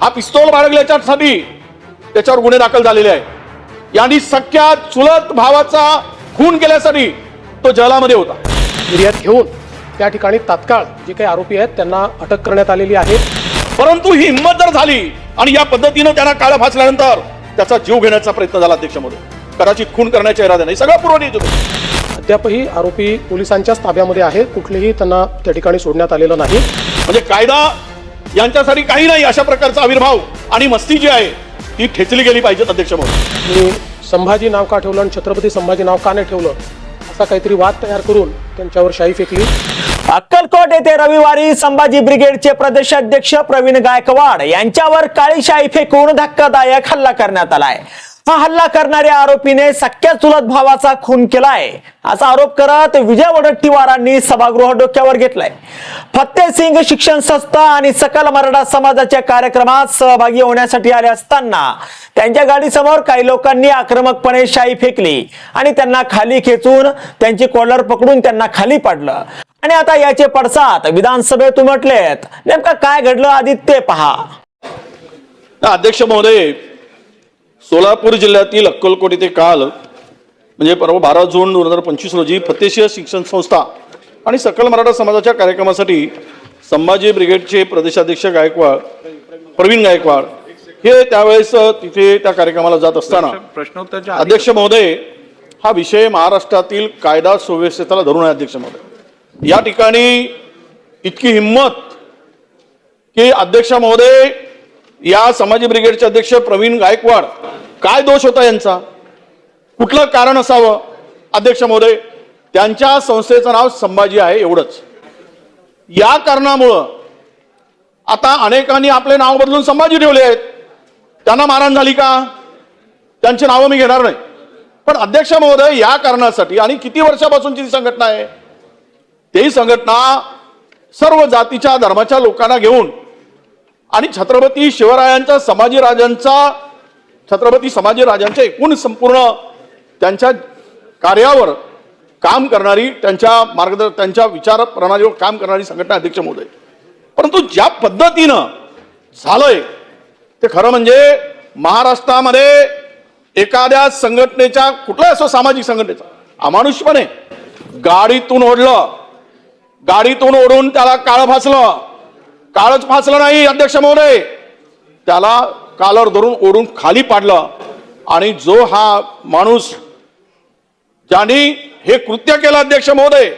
हा पिस्तोल बाळगल्याच्यासाठी त्याच्यावर गुन्हे दाखल झालेले आहे. यांनी सख्या चुलत भावाचा खून केल्यासाठी तो जलामध्ये होता. निर्यात घेऊन त्या ठिकाणी तात्काळ जे काही आरोपी आहेत त्यांना अटक करण्यात आलेली आहे. परंतु ही हिंमत जर झाली आणि या पद्धतीनं त्यांना काळ फासल्यानंतर त्याचा जीव घेण्याचा प्रयत्न झाला अध्यक्षमध्ये. कदाचित खून करण्याच्या इराद्याने सगळा पूर्वनियोजित होतं. अद्यापही आरोपी पोलिसांच्याच ताब्यामध्ये आहे. कुठलेही त्यांना त्या ठिकाणी सोडण्यात आलेलं नाही. म्हणजे कायदा यांच्यासाठी काही नाही अशा प्रकारचा आविर्भाव. आणि मस्ती जी आहे ती ठेचली गेली पाहिजेत अध्यक्ष मोदी मी संभाजी नाव का ठेवलं आणि छत्रपती संभाजी नाव का नाही ठेवलं असा काहीतरी वाद तयार करून त्यांच्यावर शाई फेकली. अक्कलकोट येथे रविवारी संभाजी ब्रिगेडचे प्रदेशाध्यक्ष प्रवीण गायकवाड यांच्यावर काळी शाई फेकून धक्कादायक हल्ला करण्यात आलाय. हा हल्ला करणाऱ्या आरोपीने सख्या चुलत भावाचा खून केलाय. असा आरोप करत विजय वडट्टीवारांनी सभागृह डोक्यावर घेतलाय. फत्तेसिंग शिक्षण संस्था आणि सकल मराठा समाजाच्या कार्यक्रमात सहभागी होण्यासाठी आले असताना त्यांच्या गाडीसमोर काही लोकांनी आक्रमकपणे शाई फेकली आणि त्यांना खाली खेचून त्यांची कॉलर पकडून त्यांना खाली पाडलं. आणि आता याचे पडसाद विधानसभेत उमटलेत. नेमका काय घडलं? आधी ते पहा. अध्यक्ष महोदय सोलापूर जिल्ह्यातील अक्कलकोट येथे काल म्हणजे परवा बारा जून दोन हजार पंचवीस रोजी फतेशीय शिक्षण संस्था आणि सकल मराठा समाजाच्या कार्यक्रमासाठी संभाजी ब्रिगेडचे प्रदेशाध्यक्ष गायकवाड प्रवीण गायकवाड हे त्यावेळेस तिथे त्या कार्यक्रमाला जात असताना प्रश्नोत्तरच्या अध्यक्ष महोदय हा विषय महाराष्ट्रातील कायदा सुव्यवस्थेला धरून आहे अध्यक्ष महोदय. या ठिकाणी इतकी हिंमत की अध्यक्ष महोदय या समाजी ब्रिगेडचे अध्यक्ष प्रवीण गायकवाड काय दोष होता यांचा? कुठलं कारण असावं? अध्यक्ष महोदय त्यांच्या संस्थेचं नाव संभाजी आहे एवढंच. या कारणामुळं आता अनेकांनी आपले नाव बदलून संभाजी ठेवले आहेत. त्यांना मारहाण झाली का? त्यांची नावं मी घेणार नाही. पण अध्यक्ष महोदय या कारणासाठी आणि किती वर्षापासूनची ती संघटना आहे? तेही संघटना सर्व जातीच्या धर्माच्या लोकांना घेऊन आणि छत्रपती शिवरायांचा संभाजीराजांचा छत्रपती संभाजीराजांच्या एकूण संपूर्ण त्यांच्या कार्यावर काम करणारी त्यांच्या मार्गदर्शन त्यांच्या विचार प्रणालीवर काम करणारी संघटना अध्यक्ष महोदय. परंतु ज्या पद्धतीनं झालंय ते खरं म्हणजे महाराष्ट्रामध्ये एखाद्या संघटनेच्या कुठल्या असो सामाजिक संघटनेचा अमानुषपणे गाडीतून ओढलं गाडीतून ओढून त्याला काळ फासलं काळच फासलं नाही अध्यक्ष महोदय. त्याला कालर धरून ओढून खाली पाडलं आणि जो हा माणूस ज्यांनी हे कृत्य केलं अध्यक्ष महोदय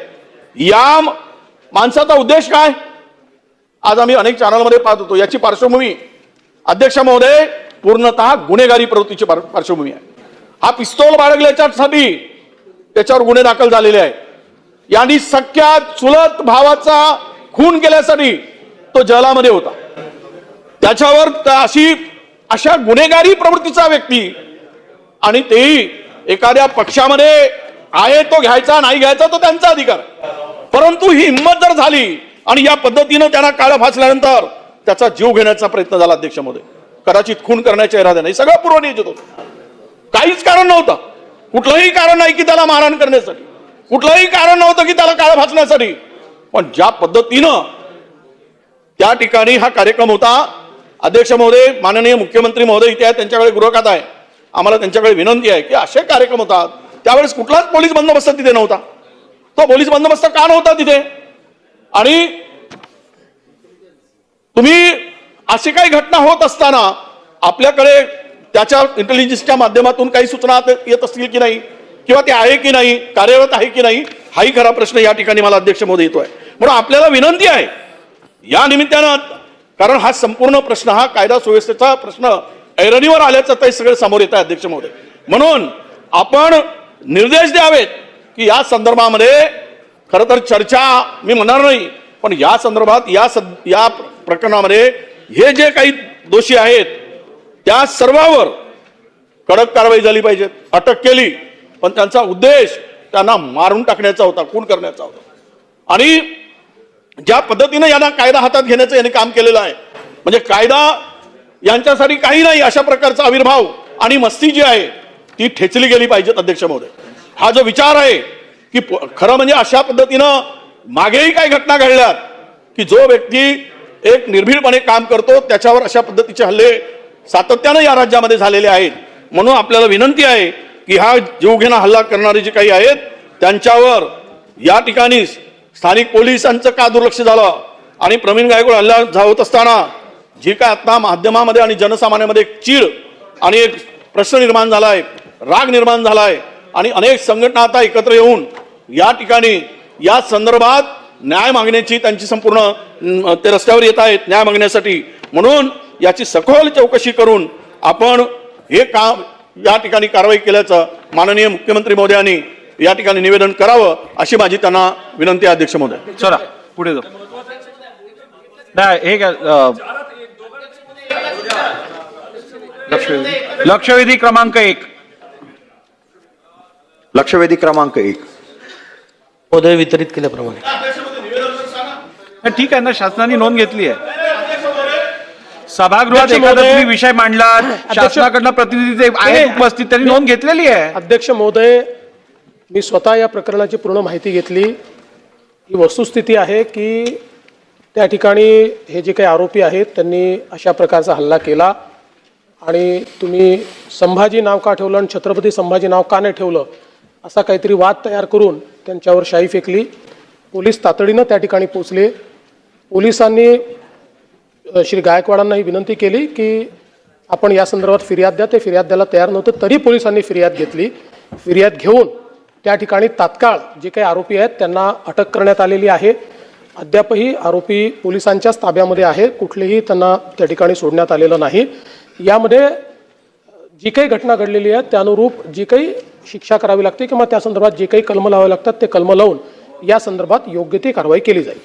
या माणसाचा उद्देश काय? आज आम्ही अनेक चॅनलमध्ये पाहत होतो. याची पार्श्वभूमी अध्यक्ष महोदय पूर्णतः गुन्हेगारी प्रवृत्तीची पार्श्वभूमी आहे. हा पिस्तोल बाळगल्याच्यासाठी त्याच्यावर गुन्हे दाखल झालेले आहेत. यांनी सख्या चुलत भावाचा खून केल्यासाठी तो जलामध्ये होता. त्याच्यावर अशी अशा गुन्हेगारी प्रवृत्तीचा व्यक्ती आणि तेही एखाद्या पक्षामध्ये आहे तो घ्यायचा नाही घ्यायचा तो त्यांचा अधिकार. परंतु ही हिंमत जर झाली आणि या पद्धतीनं त्यांना काळ फासल्यानंतर त्याचा जीव घेण्याचा प्रयत्न झाला अध्यक्ष कदाचित खून करण्याच्या इराद्याने. हे सगळं पूर्वनियोजित होतो. काहीच कारण नव्हतं. कुठलंही कारण नाही की त्याला मारहाण करण्यासाठी. कुठलंही कारण नव्हतं की त्याला काळ फासण्यासाठी. पण ज्या पद्धतीनं त्या ठिकाणी हा कार्यक्रम होता अध्यक्ष महोदय माननीय मुख्यमंत्री महोदय इथे आहेत त्यांच्याकडे गृहखात आहे. आम्हाला त्यांच्याकडे विनंती आहे की असे कार्यक्रम होतात. त्यावेळेस कुठलाच पोलीस बंदोबस्त तिथे नव्हता. तो पोलीस बंदोबस्त का नव्हता तिथे? आणि तुम्ही अशी काही घटना होत असताना आपल्याकडे त्याच्या इंटेलिजन्सच्या माध्यमातून काही सूचना येत असतील की नाही? किंवा ते आहे की नाही? कार्यरत आहे की नाही? हाही खरा प्रश्न या ठिकाणी मला अध्यक्ष महोदय येतोय. म्हणून आपल्याला विनंती आहे या निमित्तानं कारण हा संपूर्ण प्रश्न हा कायदा सुव्यवस्थेचा प्रश्न ऐरणीवर आल्याचं ते सगळं समोर येत आहे अध्यक्ष महोदय. म्हणून आपण निर्देश द्यावेत की या संदर्भामध्ये खरं तर चर्चा मी म्हणणार नाही पण या संदर्भात या सद- या प्रकरणामध्ये हे जे काही दोषी आहेत त्या सर्वावर कडक कारवाई झाली पाहिजे अटक केली पण त्यांचा उद्देश त्यांना मारून टाकण्याचा होता खून करण्याचा होता. आणि ज्या पद्धतीनं यांना कायदा हातात घेण्याचं यांनी काम केलेलं आहे. म्हणजे कायदा यांच्यासाठी काही नाही अशा प्रकारचा आविर्भाव आणि मस्ती जी आहे ती ठेचली गेली पाहिजेत अध्यक्ष महोदय. हा जो विचार आहे की प- खरं म्हणजे अशा पद्धतीनं मागेही काही घटना घडल्यात की जो व्यक्ती एक निर्भीडपणे काम करतो त्याच्यावर अशा पद्धतीचे हल्ले सातत्यानं या राज्यामध्ये झालेले आहेत. म्हणून आपल्याला विनंती आहे की हा जीवघेणा हल्ला करणारे जे काही आहेत त्यांच्यावर या ठिकाणी स्थानिक पोलिसांचं का दुर्लक्ष झालं? आणि प्रवीण गायकवाड हल्ला होत असताना जी काय आता माध्यमामध्ये आणि जनसामान्यामध्ये एक चीड आणि एक प्रश्न निर्माण झाला आहे राग निर्माण झाला आहे आणि अनेक संघटना आता एकत्र येऊन या ठिकाणी या संदर्भात न्याय मागण्याची त्यांची संपूर्ण ते रस्त्यावर येत आहेत न्याय मागण्यासाठी. म्हणून याची सखोल चौकशी करून आपण हे काम या ठिकाणी कारवाई केल्याचं माननीय मुख्यमंत्री महोदयांनी या ठिकाणी निवेदन करावं अशी माझी त्यांना विनंती आहे अध्यक्ष महोदय. चला पुढे जाऊ. नाही हे काय अ, लक्षवेधी लक्षवेधी क्रमांक एक. लक्षवेधी क्रमांक एक. महोदय वितरित केल्याप्रमाणे. नाही, ठीक आहे ना शासनाने नोंद घेतली आहे. सभागृहात अध्यक्ष एखादा महोदय- तुम्ही विषय मांडला शासनाकडनं प्रतिनिधी ते आहेत उपस्थित त्यांनी नोंद घेतलेली आहे. अध्यक्ष महोदय मी स्वतः या प्रकरणाची पूर्ण माहिती घेतली. ही वस्तुस्थिती आहे की त्या ठिकाणी हे जे काही आरोपी आहेत त्यांनी अशा प्रकारचा हल्ला केला. आणि तुम्ही संभाजी नाव का ठेवलं आणि छत्रपती संभाजी नाव का नाही ठेवलं असा काहीतरी वाद तयार करून त्यांच्यावर शाई फेकली. पोलीस तातडीनं त्या ठिकाणी पोचले पोलिसांनी श्री गायकवाडांना ही विनंती केली की आपण या संदर्भात फिर्याद द्या. ते फिर्याद द्यायला तयार नव्हतं तरी पोलिसांनी फिर्याद घेतली. फिर्याद घेऊन त्या ठिकाणी तात्काळ जे काही आरोपी आहेत त्यांना अटक करण्यात आलेली आहे. अद्यापही आरोपी पोलिसांच्याच ताब्यामध्ये आहे. कुठलेही त्यांना त्या ठिकाणी सोडण्यात आलेलं नाही. यामध्ये जी काही घटना घडलेली आहे त्यानुरूप जी काही शिक्षा करावी लागते किंवा त्या संदर्भात जे काही कलम लावावे लागतात ते कलम लावून या संदर्भात योग्य ती कारवाई केली जाईल.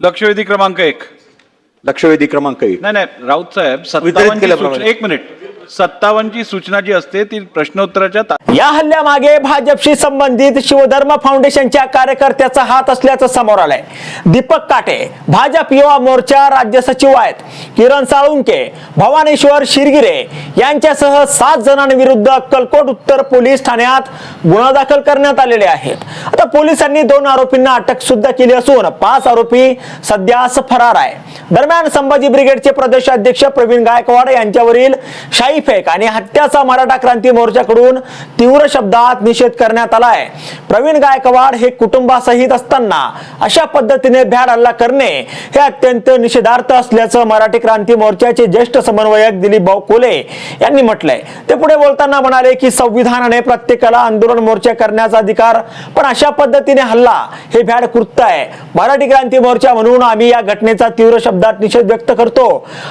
लक्षवेधी क्रमांक एक. लक्षवेधी क्रमांक एक. नाही नाही राऊत साहेब. सूचना एक मिनिट. सत्तावन्नची सूचना जी असते ती प्रश्नोत्तराच्या या हल्ल्यामागे भाजपशी संबंधित शिवधर्म फाउंडेशनच्या कार्यकर्त्याचा हात असल्याचं समोर आलंय. दीपक काटे भाजप युवा मोर्चा राज्य सचिव आहेत. किरण साळुंके भवानेश्वर शिरगिरे यांच्यासह सात जणांविरुद्ध कलकोट उत्तर पोलीस ठाण्यात गुन्हा दाखल करण्यात आलेले आहेत. आता पोलिसांनी दोन आरोपींना अटक सुद्धा केली असून पाच आरोपी सध्या फरार आहे. दरम्यान संभाजी ब्रिगेडचे प्रदेशाध्यक्ष प्रवीण गायकवाड यांच्यावरील शाही फेक आणि हत्याचा मराठा क्रांती मोर्चाकडून तीव्र शब्दात निषेध करण्यात आलाय. प्रवीण गायकवाड हे कुटुंबासहित असताना अशा पद्धतीने भ्याड हल्ला करणे हे अत्यंत निषेधार्थ असल्याचं मराठी क्रांती मोर्चाचे ज्येष्ठ समन्वयक दिलीप भाऊ कोले यांनी म्हटलंय. ते पुढे बोलताना म्हणाले की संविधानाने प्रत्येकाला आंदोलन मोर्चा करण्याचा अधिकार पण अशा पद्धतीने हल्ला हे भ्याड कृत्य आहे मराठी क्रांती मोर्चा म्हणून आम्ही या घटनेचा तीव्र शब्दात निषेध व्यक्त करतो.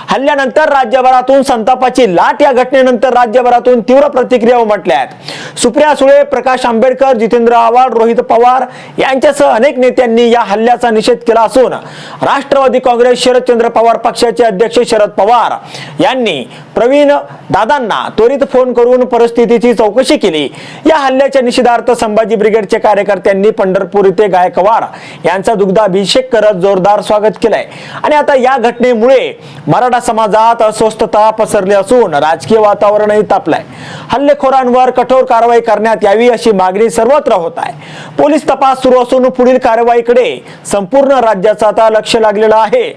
हल्ल्यानंतर राज्यभरातून संतापाची लाट या घटनेनंतर राज्यभरातून तीव्र प्रतिक्रिया उमटल्या आहेत सुप्रिया सुळे प्रकाश आंबेडकर जितेंद्र आव्हाड रोहित पवार यांच्यासह अनेक नेत्यांनी या हल्ल्याचा निषेध केला असून राष्ट्रवादी काँग्रेस शरदचंद्र पवार पक्षाचे अध्यक्ष शरद पवार यांनी प्रवीण दादांना त्वरित फोन करून परिस्थितीची चौकशी केली. या हल्ल्याच्या निषेधार्थ संभाजी ब्रिगेडच्या कार्यकर्त्यांनी पंढरपूर येथे गायकवाड यांचा दुग्धाभिषेक करत जोरदार स्वागत केलंय. आणि आता या घटनेमुळे मराठा समाजात अस्वस्थता पसरली असून राजकीय वातावरणही तापलंय. हल्लेखोरांवर कठोर कारवाई करण्यात यावी अशी मागणी सर्वत्र होत आहे. पोलीस तपास सुरू असून पुढील कारवाईकडे संपूर्ण राज्याचं आता लक्ष लागलेलं आहे.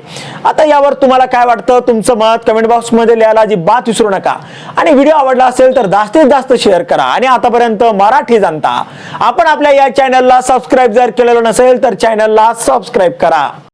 आता यावर तुम्हाला काय वाटतं? तुमचं मत कमेंट बॉक्समध्ये लिहायला अजिबात विसरू नका. आणि व्हिडिओ आवडला असेल तर जास्तीत जास्त शेअर करा. आणि आतापर्यंत मराठी जनता आपण आपल्या या चॅनलला सबस्क्राईब जर केलेलं नसेल तर चॅनलला सबस्क्राईब करा.